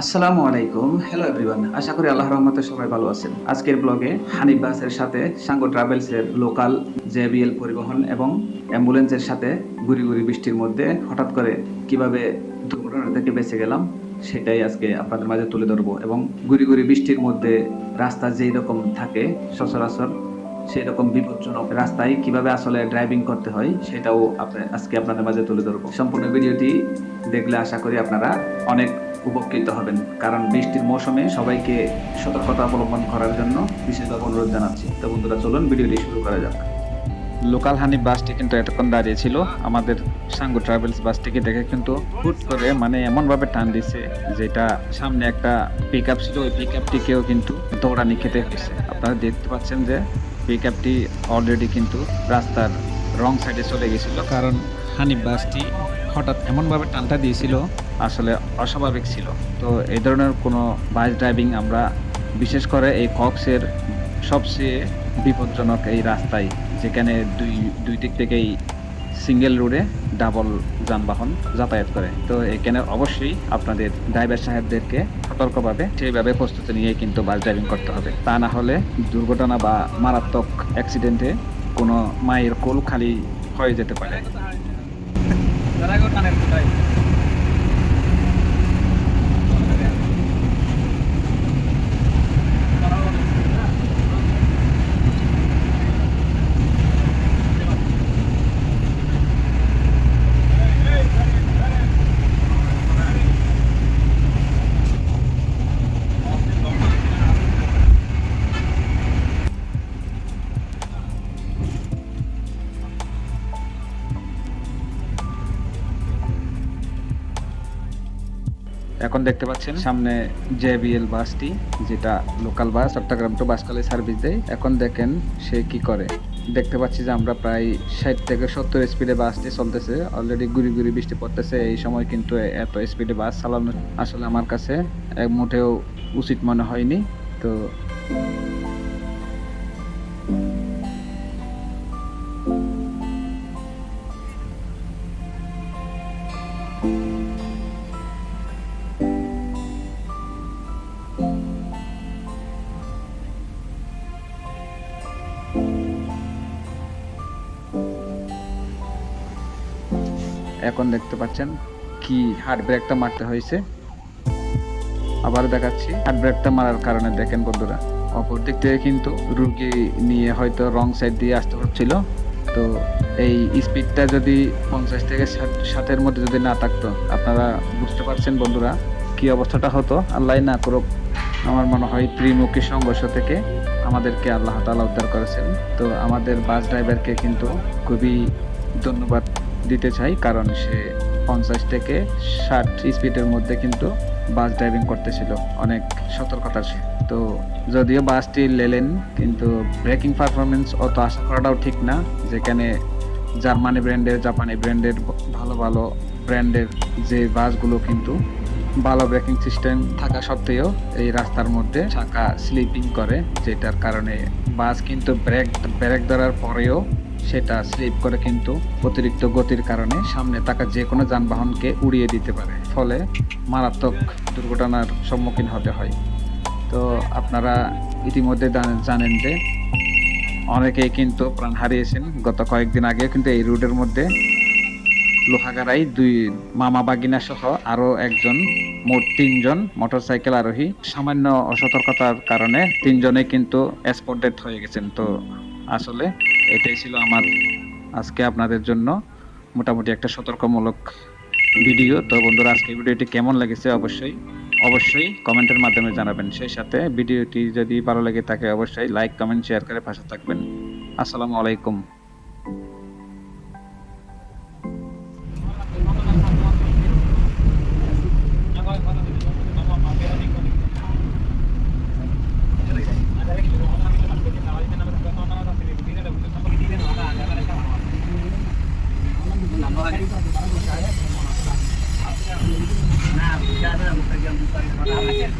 আসসালামু আলাইকুম। Hello everyone আশা করি আল্লাহর রহমতে সবাই ভালো আছেন। আজকের ব্লগে হানিফ বাসের সাথে সাঙ্গো ট্রাভেলসের লোকাল জেবিএল পরিবহন এবং অ্যাম্বুলেন্সের সাথে গুড়ি গুড়ি বৃষ্টির মধ্যে হঠাৎ করে কীভাবে দুর্ঘটনা থেকে বেঁচে গেলাম, সেটাই আজকে আপনাদের মাঝে তুলে ধরবো এবং গুড়ি গুড়ি বৃষ্টির মধ্যে রাস্তা যেই রকম থাকে সচরাচর সেই রকম বিপজ্জনক রাস্তায় কীভাবে আসলে ড্রাইভিং করতে হয়, সেটাও আজকে আপনাদের মাঝে তুলে ধরবো। সম্পূর্ণ ভিডিওটি দেখলে আশা করি আপনারা অনেক উপকৃত হবেন, কারণ বৃষ্টির মৌসুমে সবাইকে সতর্কতা অবলম্বন করার জন্য বিশেষভাবে অনুরোধ জানাচ্ছি। তো বন্ধুরা, চলুন ভিডিওটি শুরু করা যাক। লোকাল হানি বাসটি কিন্তু এতক্ষণ দাঁড়িয়ে ছিল। আমাদের সাঙ্গু ট্রাভেলস বাসটিকে দেখে কিন্তু হুট করে মানে এমনভাবে টান দিছে যেটা সামনে একটা পিক আপ ছিল। ওই পিক আপটিকেও কিন্তু দৌড়ানি খেতে হয়েছে। আপনারা দেখতে পাচ্ছেন যে পিক আপটি অলরেডি কিন্তু রাস্তার রং সাইডে চলে গেছিল। কারণ হানি বাসটি হঠাৎ এমনভাবে টানটা দিয়েছিল। আসলে অস্বাভাবিক ছিল। তো এই ধরনের কোনো বাস ড্রাইভিং আমরা বিশেষ করে এই কক্সের সবচেয়ে বিপজ্জনক এই রাস্তায় যেখানে দুই দুই দিক থেকেই সিঙ্গেল রোডে ডাবল যানবাহন যাতায়াত করে। তো এখানে অবশ্যই আপনাদের ড্রাইভার সাহেবদেরকে সতর্কভাবে সেইভাবে প্রস্তুতি নিয়ে কিন্তু বাস ড্রাইভিং করতে হবে। তা না হলে দুর্ঘটনা বা মারাত্মক অ্যাক্সিডেন্টে কোনো মায়ের কোল খালি হয়ে যেতে পারে। এখন দেখতে পাচ্ছেন সামনে জেবিএল বাসটি, যেটা লোকাল বাস চট্টগ্রাম টু বাসকালে সার্ভিস দেয়। এখন দেখেন সে কি করে। দেখতে পাচ্ছি যে আমরা প্রায় ষাট থেকে সত্তর স্পিডে বাসটি চলতেছে। অলরেডি গুড়ি গুড়ি বৃষ্টি পড়তেছে। এই সময় কিন্তু এত স্পিডে বাস চালানো আসলে আমার কাছে মোটেও উচিত মনে হয়নি। তো এখন দেখতে পাচ্ছেন কি হার্ড ব্রেকটা মারতে হয়েছে। আবার দেখাচ্ছি হার্ড ব্রেকটা মারার কারণে দেখেন বন্ধুরা অপর দিক থেকে কিন্তু রুগী নিয়ে হয়তো রং সাইড দিয়ে আসতে হচ্ছিল। তো এই স্পিডটা যদি পঞ্চাশ থেকে ষাট- ষাটের মধ্যে যদি না থাকতো, আপনারা বুঝতে পারছেন বন্ধুরা কি অবস্থাটা হতো? আল্লাহ না করুক, আমার মনে হয় ত্রিমুখী সংঘর্ষ থেকে আমাদেরকে আল্লাহ তালা উদ্ধার করেছেন। তো আমাদের বাস ড্রাইভারকে কিন্তু খুবই ধন্যবাদ দিতে চাই, কারণ সে পঞ্চাশ থেকে ষাট স্পিডের মধ্যে কিন্তু বাস ড্রাইভিং করতেছিল। অনেক সতর্কতার সে। তো যদিও বাসটি লেলেন, কিন্তু ব্রেকিং পারফরমেন্স অত আশা করাটাও ঠিক না। যেখানে জার্মানি ব্র্যান্ডের জাপানি ব্র্যান্ডের ভালো ভালো ব্র্যান্ডের যে বাসগুলো কিন্তু ভালো ব্রেকিং সিস্টেম থাকা সত্ত্বেও এই রাস্তার মধ্যে চাকা স্লিপিং করে, যেটার কারণে বাস কিন্তু ব্রেক ব্রেক ধরার পরেও সেটা স্লিপ করে কিন্তু অতিরিক্ত গতির কারণে সামনে থাকা যে কোনো যানবাহনকে উড়িয়ে দিতে পারে। ফলে মারাত্মক দুর্ঘটনার সম্মুখীন হতে হয়। তো আপনারা ইতিমধ্যে জানেন- যে অনেকেই কিন্তু প্রাণ হারিয়েছেন। গত কয়েকদিন আগে কিন্তু এই রুটের মধ্যে লোহাগাড়াই দুই মামা বাগিনা সহ আরও একজন, মোট তিনজন মোটরসাইকেল আরোহী। সামান্য অসতর্কতার কারণে তিনজনে কিন্তু স্পট ডেথ হয়ে গেছেন। তো আসলে এটাই ছিল আমার আজকে আপনাদের জন্য মোটামুটি একটা সতর্কমূলক ভিডিও। তো বন্ধুরা, আজকে ভিডিওটি কেমন লেগেছে অবশ্যই অবশ্যই কমেন্টের মাধ্যমে জানাবেন। সেই সাথে ভিডিওটি যদি ভালো লাগে তাকে অবশ্যই লাইক কমেন্ট শেয়ার করে পাশে থাকবেন। আসসালামু আলাইকুম। Nah, bukan kita yang bukan.